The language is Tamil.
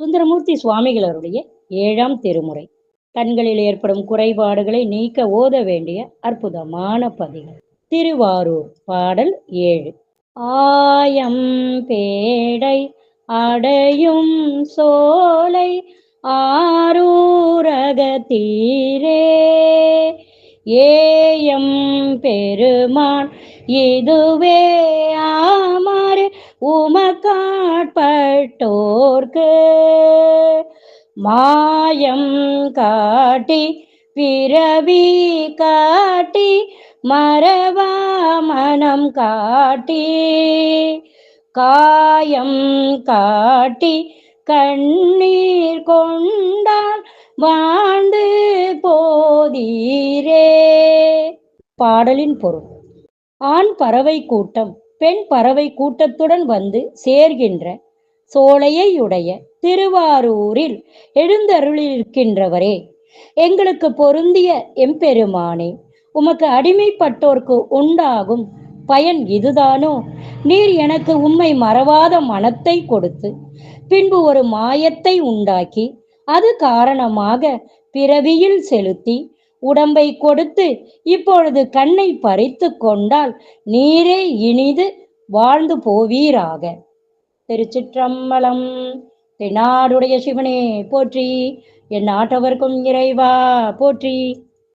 சுந்தரமூர்த்தி சுவாமிகளருடைய ஏழாம் திருமுறை. கண்களில் ஏற்படும் குறைபாடுகளை நீக்க ஓத வேண்டிய அற்புதமான பதிகள் திருவாரூர் பாடல் ஏழு. ஆயம் பேடை அடையும் சோலை ஆரூரகத்தீரே. ஏயம் பெருமான் இதுவே ஆமா உமக்காட்பட்டோர்க்கு மாயம் காட்டி பிறவி காட்டி மறவா மனம் காட்டி காயம் காட்டி கண்ணீர் கொண்டால் வாழ்ந்து போதீரே. பாடலின் பொருள். ஆண் பறவை கூட்டம். பெண் பறவை கூட்டத்துடன் வந்து சேர்கின்ற சோலையையுடைய திருவாரூரில் எழுந்தருளிருக்கின்றவரே எங்களுக்கு பொருந்திய எம்பெருமானே உமக்கு அடிமைப்பட்டோர்க்கு உண்டாகும் பயன் இதுதானோ? நீர் எனக்கு உம்மை மறவாத மனத்தை கொடுத்து பின்பு ஒரு மாயத்தை உண்டாக்கி அது காரணமாக பிறவியில் செலுத்தி உடம்பை கொடுத்து இப்பொழுது கண்ணை பறித்து கொண்டால் நீரே இனிது வாழ்ந்து போவீராக. திருச்சிற்றம்பலம் தென்னாடுடைய சிவனே போற்றி. என் நாட்டவர்க்கும் இறைவா போற்றி.